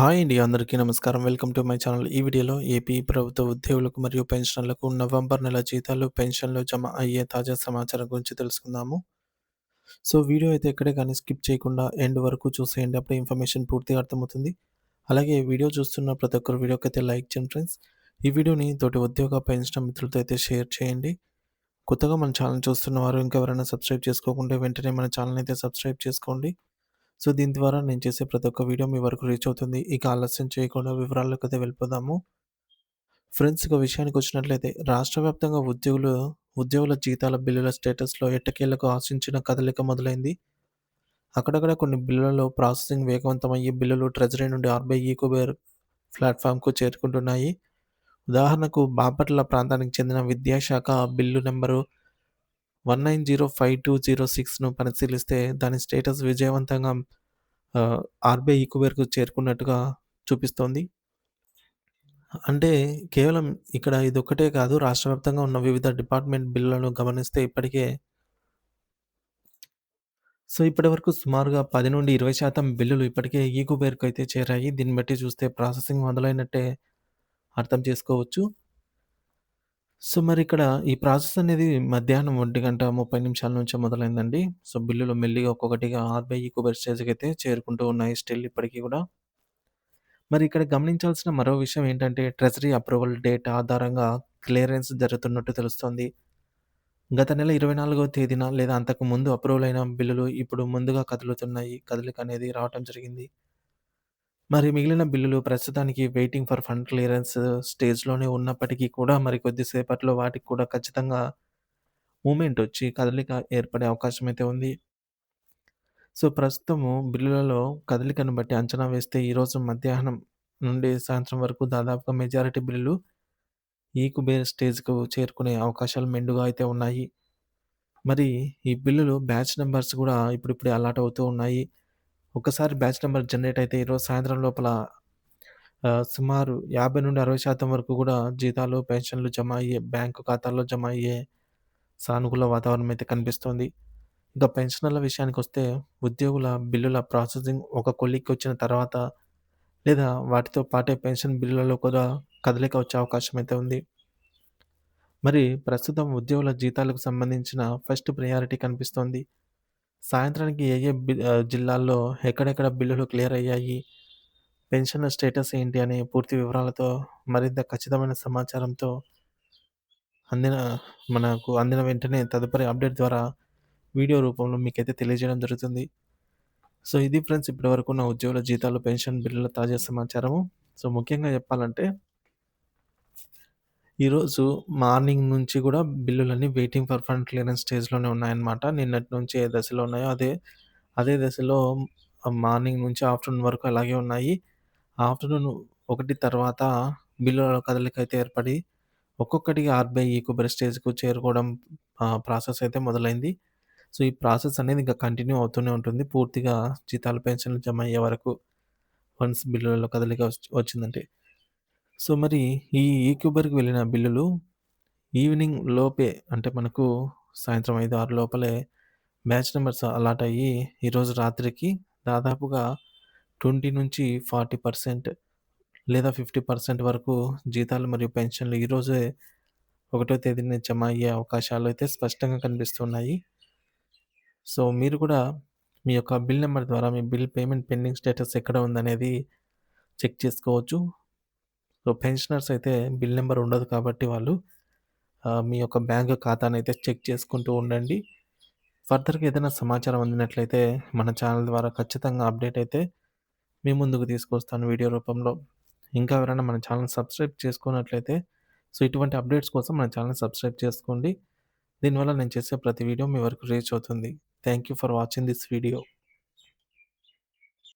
Hi అండి అందరికీ నమస్కారం. Welcome to my channel. ఈ వీడియోలో ఏపీ ప్రభుత్వ ఉద్యోగులకు మరియు పెన్షనర్లకు నవంబర్ నెల జీతాలు, పెన్షన్లు జమ అయ్యే తాజా సమాచారం గురించి తెలుసుకుందాము. సో, వీడియో అయితే ఎక్కడే కానీ స్కిప్ చేయకుండా ఎండ్ వరకు చూసేయండి. అప్పుడే ఇన్ఫర్మేషన్ పూర్తిగా అర్థమవుతుంది. అలాగే వీడియో చూస్తున్న ప్రతి ఒక్కరు వీడియోకైతే లైక్ చేయండి ఫ్రెండ్స్. ఈ వీడియోని తోటి ఉద్యోగ, పెన్షన్ మిత్రులతో అయితే షేర్ చేయండి. కొత్తగా మన ఛానల్ చూస్తున్న వారు ఇంకెవరైనా సబ్స్క్రైబ్ చేసుకోకుండా వెంటనే మన ఛానల్ అయితే సబ్స్క్రైబ్ చేసుకోండి. సో, దీని ద్వారా నేను చేసే ప్రతి ఒక్క వీడియో మీ వరకు రీచ్ అవుతుంది. ఇక ఆలస్యం చేయకుండా వివరాల్లోకైతే వెళ్ళిపోదాము. ఫ్రెండ్స్ ఇక విషయానికొచ్చినట్లయితే రాష్ట్ర వ్యాప్తంగా ఉద్యోగులు ఉద్యోగుల జీతాల బిల్లుల స్టేటస్‌లో ఎట్టకేలకు ఆశించిన కదలిక మొదలైంది. అక్కడక్కడ కొన్ని బిల్లులలో ప్రాసెసింగ్ వేగవంతమయ్యే బిల్లులు ట్రెజరీ నుండి ఆర్‌బీఐ ఈకోబేర్ ప్లాట్‌ఫామ్‌కు చేరుకుంటున్నాయి. ఉదాహరణకు బాపట్ల ప్రాంతానికి చెందిన విద్యాశాఖ బిల్లు నెంబరు 19052006ను పరిశీలిస్తే దాని స్టేటస్ విజయవంతంగా ఆర్‌బీఐ ఈక్వేర్కు చేరుకున్నట్టుగా చూపిస్తోంది. అంటే కేవలం ఇక్కడ ఇది ఒక్కటే కాదు రాష్ట్ర వ్యాప్తంగా ఉన్న వివిధ డిపార్ట్‌మెంట్ బిల్లులను గమనిస్తే ఇప్పటికే సో, ఇప్పటివరకు సుమారుగా 10-20% బిల్లులు ఇప్పటికే ఈకోబేర్‌కైతే చేరాయి. దీన్ని బట్టి చూస్తే ప్రాసెసింగ్ మొదలైనట్టే అర్థం చేసుకోవచ్చు. సో, మరిక్కడ ఈ ప్రాసెస్ అనేది మధ్యాహ్నం 1:30 నిమిషాల నుంచే మొదలైందండి. సో, బిల్లులు మెల్లిగా ఒక్కొక్కటిగా ఆర్‌బీఐ ఈకోబేర్ స్టేజ్‌కైతే చేరుకుంటూ ఉన్నాయి స్టిల్ ఇప్పటికి కూడా. మరి ఇక్కడ గమనించాల్సిన మరో విషయం ఏంటంటే ట్రెజరీ అప్రూవల్ డేట్ ఆధారంగా క్లియరెన్స్ జరుగుతున్నట్టు తెలుస్తోంది. గత నెల 24వ తేదీన లేదా అంతకు ముందు అప్రూవల్ అయిన బిల్లులు ఇప్పుడు ముందుగా కదులుతున్నాయి. కదలిక అనేది రావటం జరిగింది. మరి మిగిలిన బిల్లులు ప్రస్తుతానికి వెయిటింగ్ ఫర్ ఫండ్ క్లియరెన్స్ స్టేజ్‌లోనే ఉన్నప్పటికీ కూడా మరి కొద్దిసేపట్లో వాటికి కూడా ఖచ్చితంగా మూవ్‌మెంట్ వచ్చి కదలిక ఏర్పడే అవకాశం అయితే ఉంది. సో, ప్రస్తుతము బిల్లులలో కదలికను బట్టి అంచనా వేస్తే ఈరోజు మధ్యాహ్నం నుండి సాయంత్రం వరకు దాదాపుగా మెజారిటీ బిల్లులు ఈకోబేర్ స్టేజ్‌కు చేరుకునే అవకాశాలు మెండుగా అయితే ఉన్నాయి. మరి ఈ బిల్లులు బ్యాచ్ నంబర్స్ కూడా ఇప్పుడిప్పుడే అలాట్ అవుతూ ఉన్నాయి. ఒక్కసారి బ్యాచ్ నెంబర్ జనరేట్ అయితే ఈరోజు సాయంత్రం లోపల సుమారు యాభై నుండి అరవై శాతం వరకు కూడా జీతాలు, పెన్షన్లు జమ అయ్యే బ్యాంకు ఖాతాల్లో జమ అయ్యే సానుకూల వాతావరణం అయితే కనిపిస్తోంది. పెన్షన్ల పెన్షనర్ల విషయానికొస్తే ఉద్యోగుల బిల్లుల ప్రాసెసింగ్ ఒక కొలిక్కొచ్చిన తర్వాత లేదా వాటితో పాటే పెన్షన్ బిల్లులలో కూడా కదలిక వచ్చే అవకాశం అయితే ఉంది. మరి ప్రస్తుతం ఉద్యోగుల జీతాలకు సంబంధించిన ఫస్ట్ ప్రయారిటీ కనిపిస్తోంది. సాయంత్రానికి ఏ ఏ బి ఆహ్, జిల్లాల్లో ఎక్కడెక్కడ బిల్లులు క్లియర్ అయ్యాయి, పెన్షన్ స్టేటస్ ఏంటి అనే పూర్తి వివరాలతో మరింత ఖచ్చితమైన సమాచారంతో అందిన మనకు అందిన వెంటనే తదుపరి అప్డేట్ ద్వారా వీడియో రూపంలో మీకైతే తెలియజేయడం జరుగుతుంది. సో, ఇది ఫ్రెండ్స్ ఇప్పటివరకు నా ఉద్యోగుల జీతాలు, పెన్షన్ బిల్లుల తాజా సమాచారము. సో, ముఖ్యంగా చెప్పాలంటే ఈరోజు మార్నింగ్ నుంచి కూడా బిల్లులన్నీ వెయిటింగ్ ఫర్ ఫండ్ క్లియరెన్స్ స్టేజ్‌లోనే ఉన్నాయన్నమాట. నిన్నటి నుంచి ఏ దశలో ఉన్నాయో అదే, అదే దశలో మార్నింగ్ నుంచి ఆఫ్టర్‌నూన్ వరకు అలాగే ఉన్నాయి. ఆఫ్టర్‌నూన్ 1 తర్వాత బిల్లుల కదలిక అయితే ఏర్పడి ఒక్కొక్కటిగా ఆర్‌బీఐ ఈకోబేర్ స్టేజ్‌కు చేరుకోవడం ఆహ్, ప్రాసెస్ అయితే మొదలైంది. సో, ఈ ప్రాసెస్ అనేది ఇంకా కంటిన్యూ అవుతూనే ఉంటుంది. పూర్తిగా జీతాలు, పెన్షన్లు జమ అయ్యే వరకు వన్స్ బిల్లులలో కదలిక వచ్ వచ్చిందంటే. సో, మరి ఈ ఈక్యూబర్కి వెళ్ళిన బిల్లులు ఈవినింగ్ లోపే అంటే మనకు సాయంత్రం 5, 6 లోపలే బ్యాచ్ నంబర్స్ అలాట్ అయ్యి ఈరోజు రాత్రికి దాదాపుగా 20-40% లేదా 50% వరకు జీతాలు మరియు పెన్షన్లు ఈరోజే ఒకటో తేదీన జమ అయ్యే అవకాశాలు అయితే స్పష్టంగా కనిపిస్తున్నాయి. సో, మీరు కూడా మీ యొక్క బిల్ నంబర్ ద్వారా మీ బిల్ పేమెంట్ పెండింగ్ స్టేటస్ ఎక్కడ ఉందనేది చెక్ చేసుకోవచ్చు. సో, పెన్షనర్స్ అయితే బిల్ నెంబర్ ఉండదు కాబట్టి వాళ్ళు మీ యొక్క బ్యాంక్ ఖాతానైతే చెక్ చేసుకుంటూ ఉండండి. ఫర్దర్‌గా ఏదైనా సమాచారం అందినట్లయితే మన ఛానల్ ద్వారా ఖచ్చితంగా అప్డేట్ అయితే మీ ముందుకు తీసుకొస్తాను వీడియో రూపంలో. ఇంకా ఎవరైనా మన ఛానల్ సబ్స్క్రైబ్ చేసుకున్నట్లయితే సో, ఇటువంటి అప్డేట్స్ కోసం మన ఛానల్ సబ్స్క్రైబ్ చేసుకోండి. దీనివల్ల నేను చేసే ప్రతి వీడియో మీ వరకు రీచ్ అవుతుంది. Thank you for watching this video.